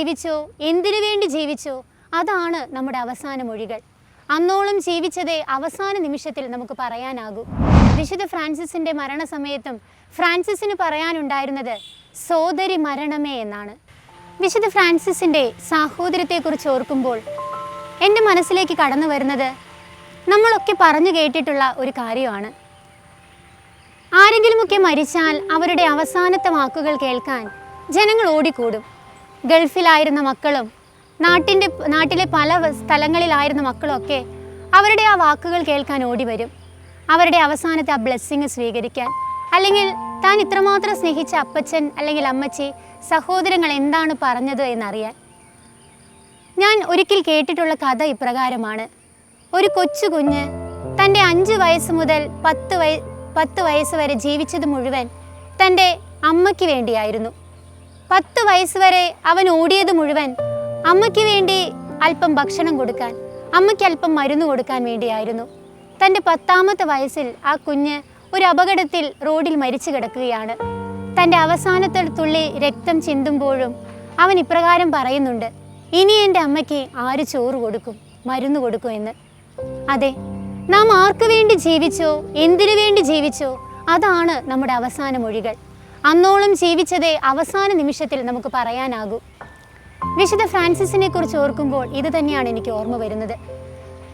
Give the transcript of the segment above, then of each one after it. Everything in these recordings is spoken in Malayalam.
ജീവിച്ചോ? എന്തിനു വേണ്ടി ജീവിച്ചോ? അതാണ് നമ്മുടെ അവസാന മൊഴികൾ. അന്നോളം ജീവിച്ചതേ അവസാന നിമിഷത്തിൽ നമുക്ക് പറയാനാകൂ. വിശുദ്ധ ഫ്രാൻസിസിന്റെ മരണസമയത്തും ഫ്രാൻസിസിന് പറയാനുണ്ടായിരുന്നത് സോദരി മരണമേ എന്നാണ്. വിശുദ്ധ ഫ്രാൻസിസിന്റെ സാഹോദര്യത്തെക്കുറിച്ച് ഓർക്കുമ്പോൾ എന്റെ മനസ്സിലേക്ക് കടന്നു വരുന്നത് നമ്മളൊക്കെ പറഞ്ഞു കേട്ടിട്ടുള്ള ഒരു കാര്യമാണ്. ആരെങ്കിലുമൊക്കെ മരിച്ചാൽ അവരുടെ അവസാനത്തെ വാക്കുകൾ കേൾക്കാൻ ജനങ്ങൾ ഓടിക്കൂടും. ഗൾഫിലായിരുന്ന മക്കളും നാട്ടിന്റെ നാട്ടിലെ പല സ്ഥലങ്ങളിലായിരുന്ന മക്കളൊക്കെ അവരുടെ ആ വാക്കുകൾ കേൾക്കാൻ ഓടി വരും അവരുടെ അവസാനത്തെ ആ ബ്ലെസ്സിങ് സ്വീകരിക്കാൻ. അല്ലെങ്കിൽ താൻ ഇത്രമാത്രം സ്നേഹിച്ച അപ്പച്ചൻ അല്ലെങ്കിൽ അമ്മച്ചി സഹോദരങ്ങൾ എന്താണ് പറഞ്ഞത് എന്നറിയാൻ. ഞാൻ ഒരിക്കൽ കേട്ടിട്ടുള്ള കഥ ഇപ്രകാരമാണ്. ഒരു കൊച്ചു കുഞ്ഞ് തന്റെ അഞ്ച് വയസ്സ് മുതൽ പത്ത് വയ പത്ത് വയസ്സ് വരെ ജീവിച്ചത് മുഴുവൻ തന്റെ അമ്മയ്ക്ക് വേണ്ടിയായിരുന്നു. പത്ത് വയസ്സ് വരെ അവൻ ഓടിയത് മുഴുവൻ അമ്മയ്ക്ക് വേണ്ടി അല്പം ഭക്ഷണം കൊടുക്കാൻ അമ്മയ്ക്ക് അല്പം മരുന്ന് കൊടുക്കാൻ വേണ്ടിയായിരുന്നു. തന്റെ പത്താമത്തെ വയസ്സിൽ ആ കുഞ്ഞ് ഒരു അപകടത്തിൽ റോഡിൽ മരിച്ചു കിടക്കുകയാണ്. തന്റെ അവസാനത്തെ തുള്ളി രക്തം ചിന്തുമ്പോഴും അവൻ ഇപ്രകാരം പറയുന്നുണ്ട് ഇനി എന്റെ അമ്മയ്ക്ക് ആര് ചോറ് കൊടുക്കും മരുന്ന് കൊടുക്കും എന്ന്? അതെ നാം ആർക്കു വേണ്ടി ജീവിച്ചോ എന്തിനു വേണ്ടി ജീവിച്ചോ അതാണ് നമ്മുടെ അവസാന മൊഴികൾ. അന്നോളം ജീവിച്ചതേ അവസാന നിമിഷത്തിൽ നമുക്ക് പറയാനാകൂ. വിശുദ്ധ ഫ്രാൻസിസിനെ കുറിച്ച് ഓർക്കുമ്പോൾ ഇത് തന്നെയാണ് എനിക്ക് ഓർമ്മ വരുന്നത്.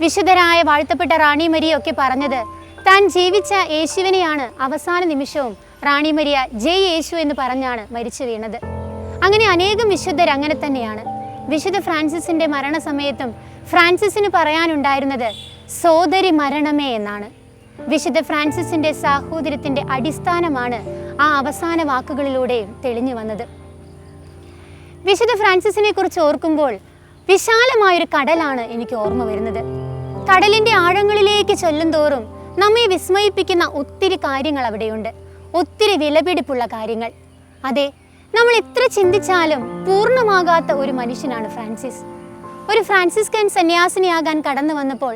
വിശുദ്ധരായ വാഴ്ത്തപ്പെട്ട റാണി മരിയൊക്കെ പറഞ്ഞത് താൻ ജീവിച്ച യേശുവിനെയാണ് അവസാന നിമിഷവും റാണി മരിയ ജയ് യേശു എന്ന് പറഞ്ഞാണ് മരിച്ചു വീണത്. അങ്ങനെ അനേകം വിശുദ്ധർ അങ്ങനെ തന്നെയാണ്. വിശുദ്ധ ഫ്രാൻസിസിന്റെ മരണസമയത്തും ഫ്രാൻസിസിന് പറയാനുണ്ടായിരുന്നത് സോദരി മരണമേ എന്നാണ്. വിശുദ്ധ ഫ്രാൻസിസിന്റെ സാഹോദര്യത്തിന്റെ അടിസ്ഥാനമാണ് ആ അവസാന വാക്കുകളിലൂടെയും തെളിഞ്ഞു വന്നത്. വിശുദ്ധ ഫ്രാൻസിസിനെ കുറിച്ച് ഓർക്കുമ്പോൾ വിശാലമായൊരു കടലാണ് എനിക്ക് ഓർമ്മ വരുന്നത്. കടലിന്റെ ആഴങ്ങളിലേക്ക് ചൊല്ലും തോറും നമ്മെ വിസ്മയിപ്പിക്കുന്ന ഒത്തിരി കാര്യങ്ങൾ അവിടെയുണ്ട്. ഒത്തിരി വിലപിടിപ്പുള്ള കാര്യങ്ങൾ. അതെ നമ്മൾ എത്ര ചിന്തിച്ചാലും പൂർണമാകാത്ത ഒരു മനുഷ്യനാണ് ഫ്രാൻസിസ്. ഒരു ഫ്രാൻസിസ്കൻ സന്യാസിനിയാകാൻ കടന്നു വന്നപ്പോൾ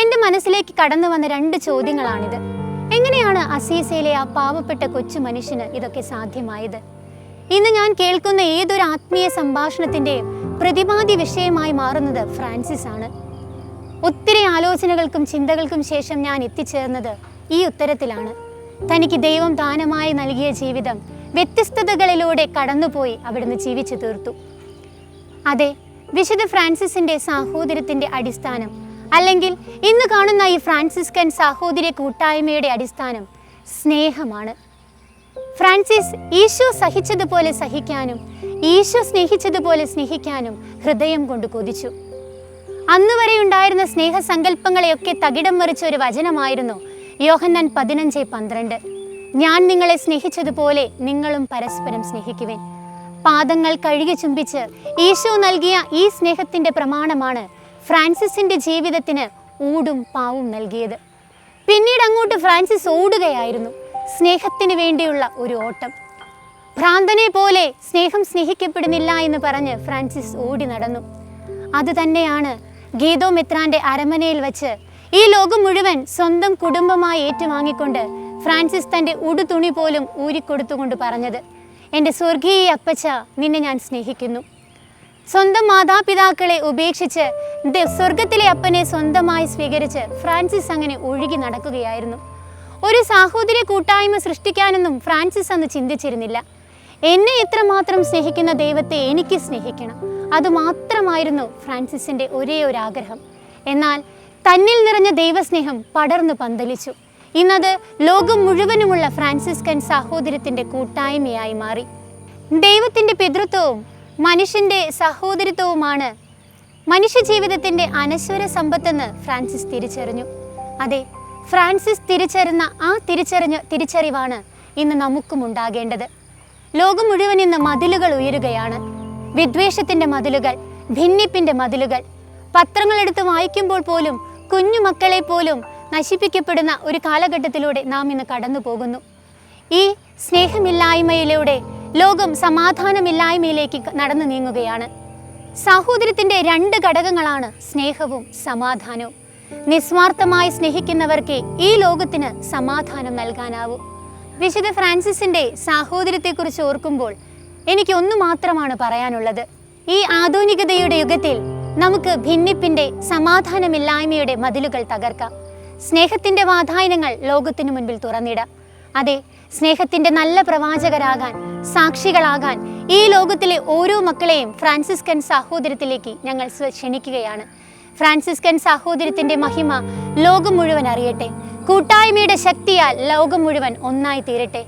എന്റെ മനസ്സിലേക്ക് കടന്നു വന്ന രണ്ട് ചോദ്യങ്ങളാണിത്. എങ്ങനെയാണ് അസീസയിലെ ആ പാവപ്പെട്ട കൊച്ചു മനുഷ്യന് ഇതൊക്കെ സാധ്യമായത്? ഇന്ന് ഞാൻ കേൾക്കുന്ന ഏതൊരു ആത്മീയ സംഭാഷണത്തിന്റെയും പ്രതിപാദ്യ വിഷയമായി മാറുന്നത് ഫ്രാൻസിസ് ആണ്. ഒത്തിരി ആലോചനകൾക്കും ചിന്തകൾക്കും ശേഷം ഞാൻ എത്തിച്ചേർന്നത് ഈ ഉത്തരത്തിലാണ്. തനിക്ക് ദൈവം ദാനമായി നൽകിയ ജീവിതം വ്യത്യസ്തതകളിലൂടെ കടന്നുപോയി അവിടുന്ന് ജീവിച്ചു തീർത്തു. അതെ വിശുദ്ധ ഫ്രാൻസിസിന്റെ സാഹോദര്യത്തിന്റെ അടിസ്ഥാനം അല്ലെങ്കിൽ ഇന്ന് കാണുന്ന ഈ ഫ്രാൻസിസ്കൻ സാഹോദര്യ കൂട്ടായ്മയുടെ അടിസ്ഥാനം സ്നേഹമാണ്. ഫ്രാൻസിസ് ഈശോ സഹിച്ചതുപോലെ സഹിക്കാനും ഈശോ സ്നേഹിച്ചതുപോലെ സ്നേഹിക്കാനും ഹൃദയം കൊണ്ട് കൊതിച്ചു. അന്ന് വരെ ഉണ്ടായിരുന്ന സ്നേഹസങ്കല്പങ്ങളെയൊക്കെ തകിടം മറിച്ച ഒരു വചനമായിരുന്നു യോഹന്നാൻ പതിനഞ്ച് പന്ത്രണ്ട്. ഞാൻ നിങ്ങളെ സ്നേഹിച്ചതുപോലെ നിങ്ങളും പരസ്പരം സ്നേഹിക്കുവേൻ. പാദങ്ങൾ കഴുകി ചുംബിച്ച് ഈശോ നൽകിയ ഈ സ്നേഹത്തിന്റെ പ്രമാണമാണ് ഫ്രാൻസിസിന്റെ ജീവിതത്തിന് ഊടും പാവും നൽകിയത്. പിന്നീട് അങ്ങോട്ട് ഫ്രാൻസിസ് ഓടുകയായിരുന്നു. സ്നേഹത്തിന് വേണ്ടിയുള്ള ഒരു ഓട്ടം. ഭ്രാന്തനെ പോലെ സ്നേഹം സ്നേഹിക്കപ്പെടുന്നില്ല എന്ന് പറഞ്ഞ് ഫ്രാൻസിസ് ഓടി നടന്നു. അത് തന്നെയാണ് ഗീതോ മിത്രാന്റെ അരമനയിൽ വച്ച് ഈ ലോകം മുഴുവൻ സ്വന്തം കുടുംബമായി ഏറ്റുവാങ്ങിക്കൊണ്ട് ഫ്രാൻസിസ് തന്റെ ഉടുതുണി പോലും ഊരിക്കൊടുത്തുകൊണ്ട് പറഞ്ഞത് എന്റെ സ്വർഗീയ അപ്പച്ച നിന്നെ ഞാൻ സ്നേഹിക്കുന്നു. സ്വന്തം മാതാപിതാക്കളെ ഉപേക്ഷിച്ച് സ്വർഗത്തിലെ അപ്പനെ സ്വന്തമായി സ്വീകരിച്ച് ഫ്രാൻസിസ് അങ്ങനെ ഒഴുകി നടക്കുകയായിരുന്നു. ഒരു സാഹോദര്യ കൂട്ടായ്മ സൃഷ്ടിക്കാനൊന്നും ഫ്രാൻസിസ് അന്ന് ചിന്തിച്ചിരുന്നില്ല. എന്നെ ഇത്രമാത്രം സ്നേഹിക്കുന്ന ദൈവത്തെ എനിക്ക് സ്നേഹിക്കണം. അതുമാത്രമായിരുന്നു ഫ്രാൻസിസിന്റെ ഒരേ ഒരു ആഗ്രഹം എന്നാൽ തന്നിൽ നിറഞ്ഞ ദൈവസ്നേഹം പടർന്നു പന്തലിച്ചു. ഇന്നത് ലോകം മുഴുവനുമുള്ള ഫ്രാൻസിസ്കൻ സഹോദരത്തിന്റെ കൂട്ടായ്മയായി മാറി. ദൈവത്തിന്റെ പിതൃത്വവും മനുഷ്യന്റെ സഹോദരിത്വവുമാണ് മനുഷ്യ ജീവിതത്തിന്റെ അനശ്വര സമ്പത്തെന്ന് ഫ്രാൻസിസ് തിരിച്ചറിഞ്ഞു. അതെ ഫ്രാൻസിസ് തിരിച്ചറിഞ്ഞ ആ തിരിച്ചറിഞ്ഞ തിരിച്ചറിവാണ് ഇന്ന് നമുക്കും ഉണ്ടാകേണ്ടത്. ലോകം മുഴുവൻ ഇന്ന് മതിലുകൾ ഉയരുകയാണ്. വിദ്വേഷത്തിന്റെ മതിലുകൾ ഭിന്നിപ്പിന്റെ മതിലുകൾ പത്രങ്ങൾ എടുത്ത് വായിക്കുമ്പോൾ പോലും കുഞ്ഞു മക്കളെ പോലും നശിപ്പിക്കപ്പെടുന്ന ഒരു കാലഘട്ടത്തിലൂടെ നാം ഇന്ന് കടന്നു പോകുന്നു ഈ സ്നേഹമില്ലായ്മയിലൂടെ ലോകം സമാധാനമില്ലായ്മയിലേക്ക് നടന്നു നീങ്ങുകയാണ്. സാഹോദര്യത്തിന്റെ രണ്ട് ഘടകങ്ങളാണ് സ്നേഹവും സമാധാനവും. നിസ്വാർത്ഥമായി സ്നേഹിക്കുന്നവർക്ക് ഈ ലോകത്തിന് സമാധാനം നൽകാനാവൂ. വിശുദ്ധ ഫ്രാൻസിസിന്റെ സാഹോദര്യത്തെക്കുറിച്ച് ഓർക്കുമ്പോൾ എനിക്ക് ഒന്നു മാത്രമാണ് പറയാനുള്ളത്. ഈ ആധുനികതയുടെ യുഗത്തിൽ നമുക്ക് ഭിന്നിപ്പിന്റെ സമാധാനമില്ലായ്മയുടെ മതിലുകൾ തകർക്കാം. സ്നേഹത്തിന്റെ വാതായനങ്ങൾ ലോകത്തിനു മുൻപിൽ തുറന്നിടാം. അതെ സ്നേഹത്തിന്റെ നല്ല പ്രവാചകരാകാൻ സാക്ഷികളാകാൻ ഈ ലോകത്തിലെ ഓരോ മക്കളെയും ഫ്രാൻസിസ്കൻ സാഹോദര്യത്തിലേക്ക് ഞങ്ങൾ ക്ഷണിക്കുകയാണ്. ഫ്രാൻസിസ്കൻ സാഹോദര്യത്തിന്റെ മഹിമ ലോകം മുഴുവൻ അറിയട്ടെ. കൂട്ടായ്മയുടെ ശക്തിയാൽ ലോകം മുഴുവൻ ഒന്നായി തീരട്ടെ.